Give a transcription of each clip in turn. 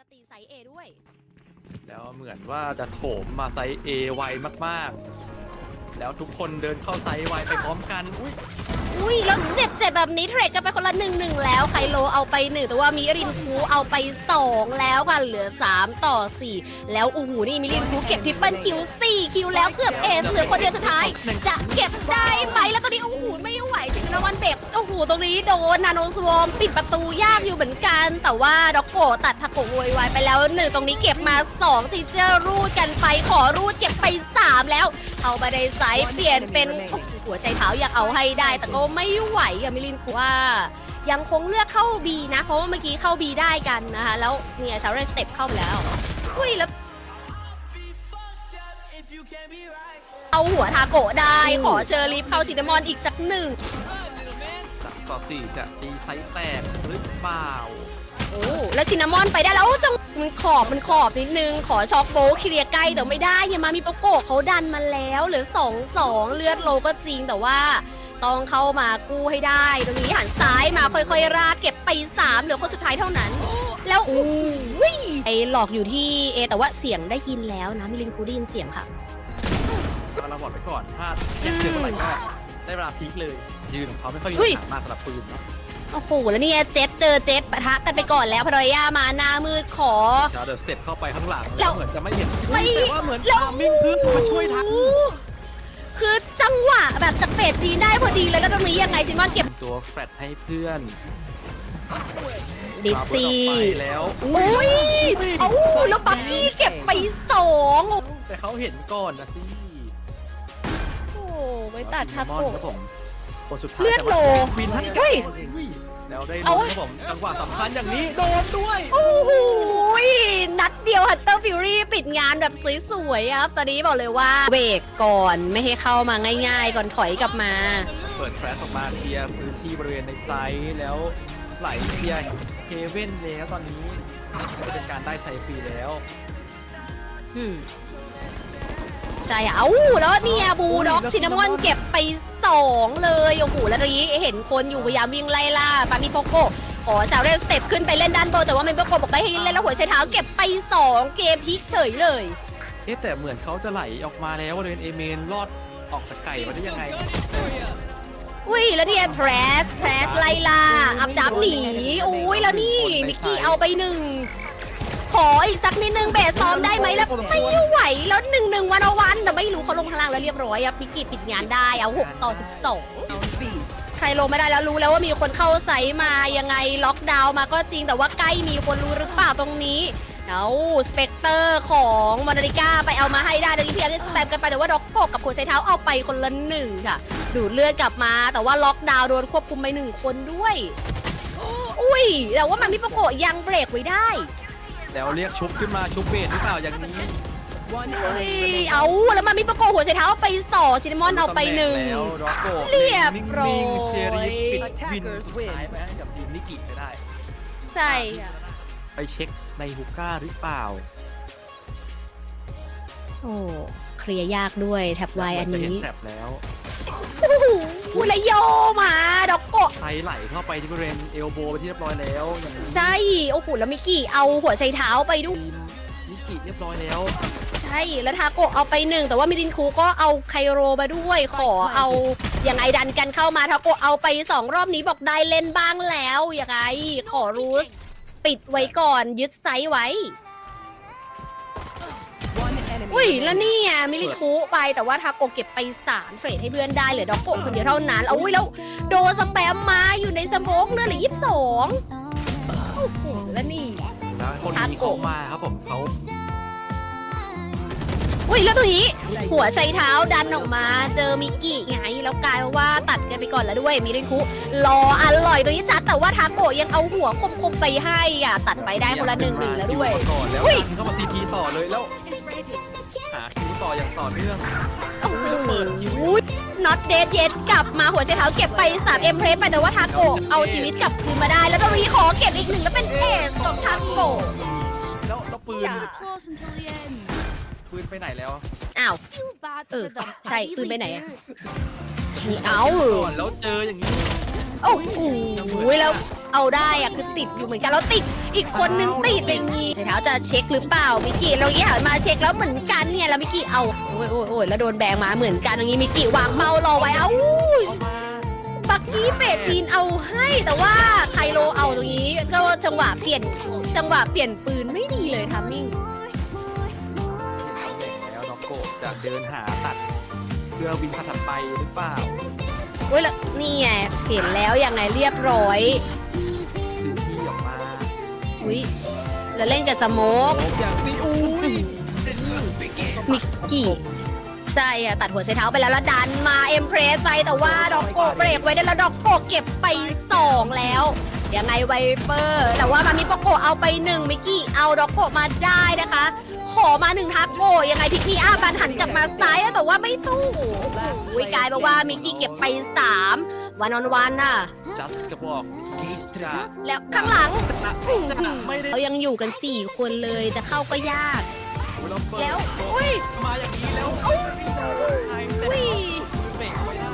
จะตีไซส์ A ด้วย แล้วเหมือนว่าจะโถมมาไซส์ A ไวมากๆ แล้วทุกคนเดินเข้าไซส์ Y ไปพร้อมกันอุ้ยอุ้ยแล้วเจ็บเจ็บแบบนี้เทรดกันไปคนละหนึ่งหนึ่งแล้วไคโลเอาไปหนึ่งแต่ว่ามิรินคูเอาไปสองแล้วค่ะเหลือ3ต่อ4แล้วโอ้โหนี่มิรินคูเก็บทริปเปิลคิว4คิวแล้วเกือบเอสเหลือคนเดียวสุดท้าย จะเก็บได้ไหมแล้วตอนนี้โอ้โหไม่ ไหวจริงนะวันเบกโอ้โหตรงนี้โดนนาโนสวอมปิดประตูยากอยู่เหมือนกัน แต่ว่าด็อกโกตัดทาโกโวยวายไปแล้วหนึ่งตรงนี้เก็บมา2ทีเจอร์รูดกันไปขอรูดเก็บไป 3 แล้ว เอามาในไซส์เปลี่ยนเป็นหัวใจเท้าอยากเอาให้ได้ แต่ก็ไม่ไหวอะมิลินคูว่ายังคงเลือกเข้า B นะ เพราะว่าเมื่อกี้เข้า B ได้กันนะคะแล้วเนี่ยชาวเรสเต็ปเข้าไปแล้วอุ้ยแล้วเอาหัวทาโกะได้ ขอเชอร์ลีฟเข้าชินามอนอีกสักหนึ่ง ต่อสี่จะตีไซส์แตกหรือเปล่า โอ้แล้วชินามอนไปได้แล้วจังมันขอบมันขอบนิดนึง ขอช็อกโบว์เคลียร์ใกล้แต่ไม่ได้เนี่ยมามีโปโกะเขาดันมาแล้วเหลือสองสองเลือดโลก็จริงแต่ว่า ต้องเข้ามากู้ให้ได้ ตรงนี้หันซ้ายมาค่อยๆราดเก็บไปสามเหลือคนสุดท้ายเท่านั้น แล้วโอ้ยไอหลอกอยู่ที่เอแต่ว่าเสียงได้ยินแล้วนะมิลินคูได้ยินเสียงค่ะเราบอดไปก่อน ถ้าแยกเจอเมื่อไหร่ก็ได้เวลาพีคเลย ยืนของเขาไม่ค่อยมีอุ้ยปัญหามากสำหรับปืนเนาะโอ้โห แล้วเนี่ยเจ็ดเจอเจ็ดปะทะกันไปก่อนแล้วพารอยามาหน้ามืดขอเดี๋ยวเดี๋ยวสเต็ปเข้าไปข้างหลังแล้แล้ววเหมือนจะไม่เห็นไม่ แต่ว่าเหมือนแล้วทามิ่งเพื่อนมาช่วยทันโอ้โหคือจังหวะแบบจากเฟสจีนได้พอดีเลยแล้วตรงนี้ยังไงชินว่าเก็บตัวแฟลตให้เพื่อนดิซีเอาเพื่อนออกไปแล้วอุ้ยเอ้าแล้วปักกี้เก็บไปสองแต่เขาเห็นก่อนนะสิโอ้ไปตัดทับมอนโกครับผม คนสุดท้ายเลือดโลวินทันเฮ้ย แล้วได้เอาลุ้นครับผมจังหวะสำคัญอย่างนี้โดนด้วย โอ้โหนัดเดียวฮัตเตอร์ฟิวรี่ปิดงานแบบสวยๆครับ ตอนนี้บอกเลยว่าเบรกก่อนไม่ให้เข้ามาง่ายๆ ก่อนถอยกลับมา เปิดแฟลชออกมาเคลียร์พื้นที่บริเวณในไซต์แล้วไหลเคลียร์เฮเว่นแล้วตอนนี้จะเป็นการได้ไซฟรีแล้ว อืม ใช่อะเอ้าแล้วเนี่ยบูด็อกชินามอนเก็บไปสองเลยโอ้โหแล้วตอนนี้เห็นคนอยู่พยายามวิ่งไล่ล่าปามิโปโกขอชาวเรนสเต็ปขึ้นไปเล่นด้านบนแต่ว่าเมนโปโกบอกไม่ให้เล่นแล้วหัวใช้เท้าเก็บไปสองเกมพลิกเฉยเลย เอ๊ะแต่เหมือนเขาจะไหลออกมาแล้วบริเวณเอเมนรอดออกสกไก่มาได้ยังไง อุ้ยแล้วเนี่ยแทรสแทรสไล่ล่าอับดับหนีอุ้ยแล้วนี่มิกกี้เอาไปหนึ่งข ออีกสักนิดนึงเบสซ้อมได้ไหมแล้วไม่ไหวแล้วหนึ่งหนึ่งวันเอาวันแต่ไม่รู้เขาลงพลังแล้วเรียบร้อยอะมิกกี้ปิดงานได้เอาหกต่อสิบสองใครลงไม่ได้แล้วรู้แล้วว่ามีคนเข้าไซต์มายังไงล็อกดาวน์มาก็จริงแต่ว่าใกล้มีคนรู้หรือเปล่าตรงนี้เอาสเปกเตอร์ของมอนาริก้าไปเอามาให้ได้ตอนนี้พยายามจะสแปมกันไปแต่ว่าด็อกโกกับหัวใช้เท้าเอาไปคนละหนึ่งค่ะ ดูดเลือดกลับมาแต่ว่าล็อกดาวน์โดนควบคุมไปหนึ่งคนด้วย อุ้ยแต่ว่ามันมิปโกะยังเบรกไว้ได้ แล้วเรียกชุบขึ้นมาชุบเบสหรือเปล่าอย่างนี้เฮ้ยเอาแล้วมันมิปโกะหัวใช้เท้าเอาไปสองชินามอนเอาไปหนึ่ง แล้วร็อกโกเรียบร้อย นิ่งๆเชียร์ริฟปิดวินสุดท้ายไปให้กับทีมนิกิไปได้ ใช่ค่ะไปเช็คในฮุก้าหรือเปล่าโอ้เคลียร์ยากด้วยแท็บไวอันจะเห็นนี้ แทร็บแล้วโอ้โหพูดแล้วโยมาด็อกโกะไซไหลเข้าไปที่บริเวณเอลโบไปที่เรียบร้อยแล้วอย่างนี้ใช่โอ้โหแล้วมิกกี้เอาหัวใช้เท้าไปด้วยทีมนิกิเรียบร้อยแล้วใช่แล้วทาโกะเอาไปหนึ่งแต่ว่ามิรินคูก็เอาไคโรมาด้วยขอเอายังไงดันกันเข้ามาทาโกะเอาไปสองรอบนี้บอกได้เล่นบ้างแล้วยังไงขอรูสปิดไว้ก่อนยึดไซส์ไว้ อุ้ยแล้วนี่ไงมิรินคูไปแต่ว่าทาโกะเก็บไปสามเฟรดให้เพื่อนได้เหลือด็อกโกะคนเดียวเท่านั้นเอาอุ้ยแล้วโดนสแปมมาอยู่ในสโมกเลือดเหลือยี่สิบสองโอ้โหแล้วนี่ แล้วคนทานี้โกะเขามาครับผมเขาอุ้ยแล้วตัวนี้ หัวใช้เท้าดันออกมา เจอมิกกี้ไงแล้วกลายว่าตัดกันไปก่อนแล้วด้วยมิรินคุรออร่อยตัวนี้จัดแต่ว่าทาโกะยังเอาหัวคมๆไปให้อะตัดไปได้คนละหนึ่งหนึ่งแล้วด้วยก่อนแล้วอุ้ย ดันเข้ามาซีพีต่อเลยแล้ว หาคิวต่ออย่างต่อเนื่องโอ้โหเปิดคิวน็อตเดดเย็ดกลับมาหัวใช้เท้าเก็บไป3เอ็มเพรสไปแต่ว่าทาโกะเอาชีวิตกลับคืนมาได้ แล้วก็รีขอเก็บอีกหนึ่งแล้วเป็นเอสของทาโกะแล้วแล้วปืนอย่า Close until the end. ปืนไปไหนแล้ว อ้าว Feel bad Ừ, for them. chạy, I'd tôi bên easily này à? do. นี่เอา ก่อนแล้วเจออย่างนี้ โอ้โหแล้วเอาได้อะคือติดอยู่เหมือนกันแล้วติด อีกคนนึงติดอย่างงี้เท้าจะเช็คหรือเปล่ามิกกี้เรายี่มาเช็คแล้วเหมือนกันเนี่ยแล้วมิกกี้เอาโอ้ยโอ้ยโอ้ยแล้วโดนแบงมาเหมือนกันอย่างงี้มิกกี้วางเมารอไว้เอ้าบักกี้เปจีนเอาให้แต่ว่าไคโลเอาตรงนี้ก็จังหวะเปลี่ยนจังหวะเปลี่ยนปืนไม่ดีเลยทัมมิ่งแล้วน้องโกจะเดินหาตัดเพื่อวินถัดไปหรือเปล่า เว้ยแล้วนี่ไงเห็นแล้วยังไงเรียบร้อยซื้อที่ออกมาอุ้ยแล้วเล่นกับสโมกโอ้อย่างนี้อุ้ยมิกกี้ใช่อะตัดหัวใช้เท้าไปแล้วแล้วดันมาเอ็มเพรสไปแต่ว่าดอกโกเบรกไว้ได้แล้วดอกโกเก็บไป2แล้ว ยังไงไวเปอร์ แต่ว่ามามิโปโกเอาไป1มิกกี้เอาดอกโกมาได้นะคะ ขอมาหนึ่งทักโกยังไงพิกมี่อาบันหันกลับมาซ้ายอะแต่ว่าไม่สู้โอ้ยกลายเป็นว่ามิกกี้เก็บไป3วันออนวันน่ะจัสก็บอกจะแล้วข้างหลังจะไม่ได้เรายังอยู่กัน4คนเลยจะเข้าก็ยาก แล้วอุ้ยมาอย่างนี้แล้วอุ้ยเบรกไม่ได้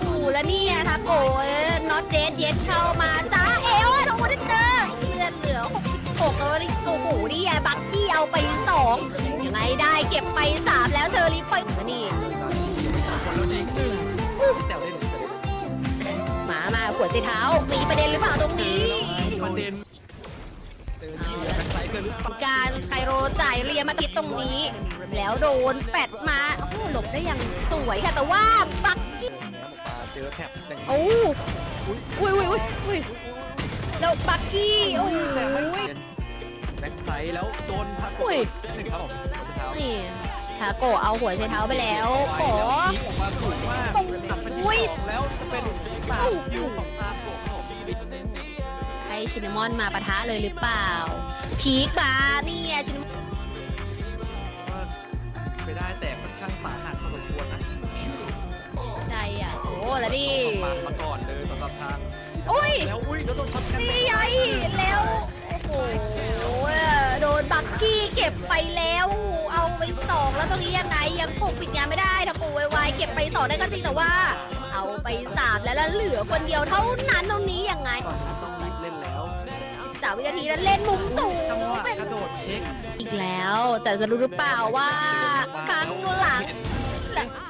อูแล้วเนี่ยทาโกน็ อตเดดเย็ดเข้ามาจ้าเอวอะทุกคนได้เจอเลือดเหลือ 66แล้วนี่โอ้โหนี่ไงบักกี้เอาไป2ยังไงได้เก็บไป 3 แล้วเชอรี่ไปนี่คนแล้วจริงแซวได้หนึ่งแซวได้หมามาหัวใจเท้ามีประเด็นหรือเปล่าตรงนี้ประเด็นเจอที่แบ็คไซด์เกินหรือเปล่าการไคโรจ่ายเรียมาติดตรงนี้ แล้วโดนแปดมาโอ้โหหลบได้อย่างสวยค่ะ แต่ว่าบักกี้เจอแท็บแต่งโอ้ อุ้ยอุ้ยอุ้ยอุ้ยแล้วบักกี้โอ้ยแบ็คไซด์แล้วโดนพักอุ้ยหนึ่งครับผมเท้านี่ทาโกะเอาหัวใช้เท้าไปแล้วขอพีออกมาสูงมากตัดไปที่สองแล้วจะเป็นสามคิวสองตามบวกของให้ชินนามอนมาปะทะเลยหรือเปล่า พีคมานี่ไงชินนามอนไปได้แต่ค่อนข้างสาหัสพอสมควรนะใจอะ โอ้แล้วดิ ปาดมาก่อนเลย ยแล้วอุ้ยแล้วโดนช็อตกันนี่ไงแล้ว โอ้โหโดนบักกี้เก็บไปแล้ว เอาไปสองแล้วตรงนี้ยังไงยังปกปิดงานไม่ได้ทากะไวๆเก็บไปสองได้ก็จริงแต่ว่า เอาไปสามแล้วแล้วเหลือคนเดียวเท่านั้นตรงนี้ยังไงต้องรีบเล่นแล้วสามวินาทีนั้นเล่นมุมสูงจังหวะเป็นกระโดดเช็คอีกแล้วจะจะรู้หรือเปล่าว่าครั้งหลัง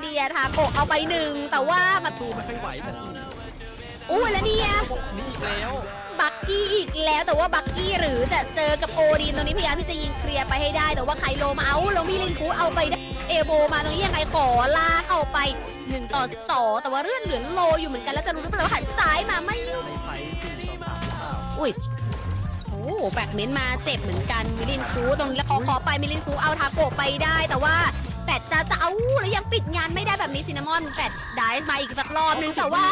เดียทาโกะเอาไปหนึ่งแต่ว่ามาสู้ไม่ค่อยไหวแต่ อุ้แล้วเนี่ยนี่อีกแล้ว บักกี้อีกแล้วแต่ว่าบักกี้หรือจะเจอกับโอดีนตรงนี้พยายามที่จะยิงเคลียร์ไปให้ได้ แต่ว่าไคโลมาเอาล้วมีลินคูเอาไปได้เอโบมาตรงนี้ยังไงขอลากเอาไปหนึ่งต่อสองแต่ว่าเลื่อดเหลืองโลอยู่เหมือนกันแล้วจะรู้หรือเปล่าว่าหันซ้ายมาไม่ในไฟสี่ต่อสามหรือเปล่าอุ้ยโอ้แบกเม้นมาเจ็บเหมือนกันมิลินคูตรงนี้แล้วขอขอไปมิลินคูเอาทาโกะไปได้แต่ว่า แปดจะจะเอาแล้วยังปิดงานไม่ได้แบบนี้ซินนามอนแปดได้มาอีกสักรอบนึงแต่ว่า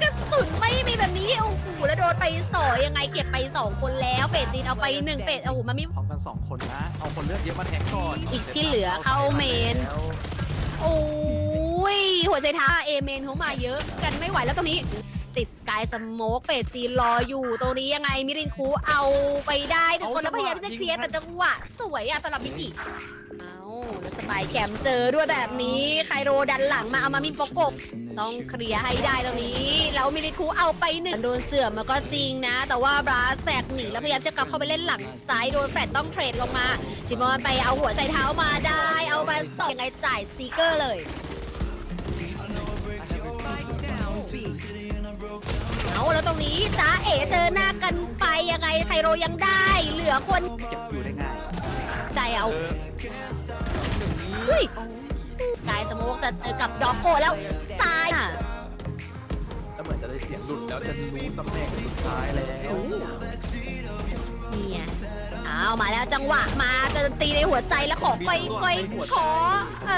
กระสุนไม่มีแบบนี้โอ้โหแล้วโดนไปสองยังไงเก็บไปสองคนแล้วเป็ดจีนเอาไปหนึ่งเป็ดโอ้โหมันมีพร้อมกันสองคนนะเอาคนเลือดเยอะมาแทงก่อนอีกที่เหลือเข้าเมนแล้วโอ้ยหัวใจท้าเอเมนเขามาเยอะกันไม่ไหวแล้วตรงนี้ติดสกายสโมกเป็ดจีนรออยู่ตรงนี้ยังไงมิรินคูเอาไปได้ทุกคนแล้วพยายามที่จะเคลียร์แต่จังหวะสวยอะสำหรับมิกิเอา แล้วสปายแคมเจอด้วยแบบนี้ไคโรดันหลังมาเอามามินโปกบต้องเคลียร์ให้ได้ตรงนี้แล้วมิริคูเอาไปหนึ่งโดนเสื่อมมาก็จริงนะ แต่ว่าบราสแฟกหนีแล้วพยายามจะกลับเข้าไปเล่นหลังซ้ายโดนแฟดต้องเทรดลงมาชิมอนไปเอาหัวใจเท้ามาได้ เอามาสองยังไงจ่ายซีเกอร์เลยเอาแล้วตรงนี้จ้าเอ๋เจอหน้ากันไปยังไงไคโรยังได้ เหลือคน เก็บอยู่ได้ง่าย ใจเอา เอออุ้ยกายสโมกจะเจอกับดอกโกแล้วตายค่ะแล้วเหมือนจะได้เสียงหลุดแล้วจะรู้ตำแหน่งสุดท้ายแล้วนี่ไงเอามาแล้วจังหวะมาจะตีในหัวใจแล้วขอไปไปขอ เอ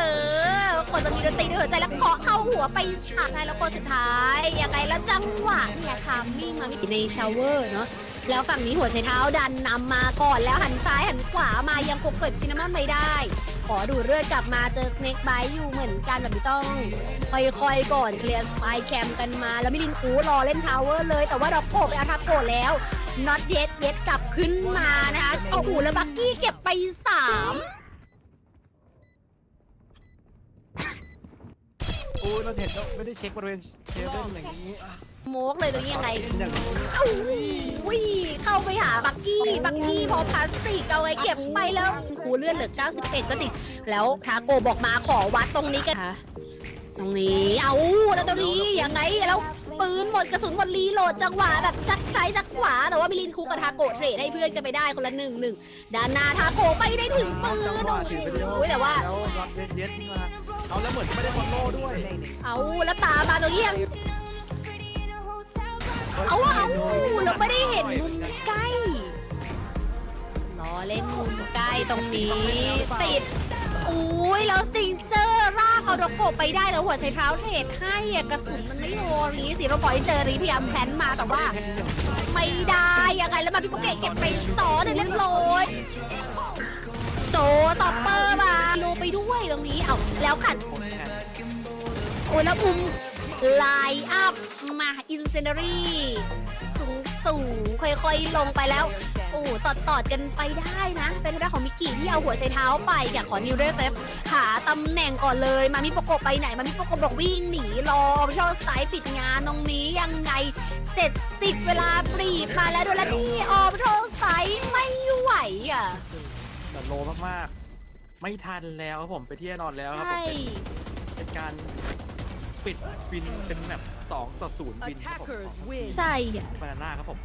อ คนจะมีดนตรีในหัวใจแล้วเคาะเข้าหัวไปสักท้ายแล้วคนสุดท้ายยังไงแล้วจังหวะเนี่ยทามมิ่งมาในชาวเวอร์เนาะแล้วฝั่งนี้หัวใช้เท้าดันนำมาก่อนแล้วหันซ้ายหันขวามายังปกเปิดชินนามอนไม่ได้ ขอดูเลือดกลับมาเจอสเน็กไบอยู่เหมือนกันแบบนี้ต้องค่อยๆก่อนเคลียร์สปแคมกันมาแล้วมิลินคูรอเล่นทาวเวอร์เลยแต่ว่าดอกโกไปอาทับโกแล้วน็อตเย็ดเย็ดกลับขึ้นมานะคะโอ้โหแล้วบักกี้เก็บไปสามโอ้ยเราเห็นแล้วไม่ได้เช็คบริเวณเคเบิลอย่างนี้ โมกเลยตรงนี้ยังไงอย่างนี้เอ้าวิเข้าไปหาบักกี้บักกี้พอพลาสติกเอาไว้เก็บไปแล้วโอ้โหเลื่อนเหลือ91 ก็จริงแล้วทาโกบอกมาขอวัดตรงนี้กันค่ะตรงนี้เอาแล้วตรงนี้ยังไงแล้วปืนหมดกระสุนหมดรีโหลดจังหวะแบบจักซ้ายจักขวาแต่ว่ามิลินคุกกับทาโกะเทรดให้เพื่อนกันไปได้คนละหนึ่งหนึ่งด้านหน้าทาโกะไม่ได้ถึงปืนจังหโอ้วะถือไปเดียวโหแต่ว่า แล้วรับเย็ดเย็ดมาเอาแล้วเหมือนจะไม่ได้คอนโลด้วย เอาแล้วตามมาตรงนี้ยัง เอาเอาเราไม่ได้เห็นมุมใกล้รอเล่นมุมใกล้ตรงนี้ ติดอุ้ยแล้วสติงเจอร์รากเอาดอกโกบไปได้แล้วหัวใช้เท้าเทรดให้อะกระสุนมันไม่โดนนี้สิเราปล่อยให้เจอรีพยายามแพลนมาแต่ว่า ไม่ได้ยังไงแล้วมาพี่โปเกตเก็บไปสองหนึ่งเรียบร้อยโซต่อปเปอร์มาโลไปด้วยตรงนี้เอาแล้วขัดคนแทนโอ้ยแล้วมุม ไลน์อัพมาอินเซน a รี่สูงสูงค่อยๆ ลงไปแล้ว โอ้ตอดตอดๆกันไปได้นะ เป็นเรื่องของมิกกี้ที่เอาหัวใช้เท้าไปอยากขอนิวเดอร์เซฟหาตำแหน่งก่อนเลย มามิโปโกะไปไหน มามิโปโกะบอกวิ่งหนีรอชอบสายปิดงานตรงนี้ยังไง70เวลาปรีบมาแล้วโดนแล้วนี่ออมโชว์ไซไม่ไหวอะแต่โลมากๆ ไม่ทันแล้วครับผมไปที่แน่นอนแล้วครับผใช่มเป็นเป็นการ ปิดบินเป็นแบบ2ต่อ0บินครับผม Attackers win. ใช่อะ บานาน่าครับผม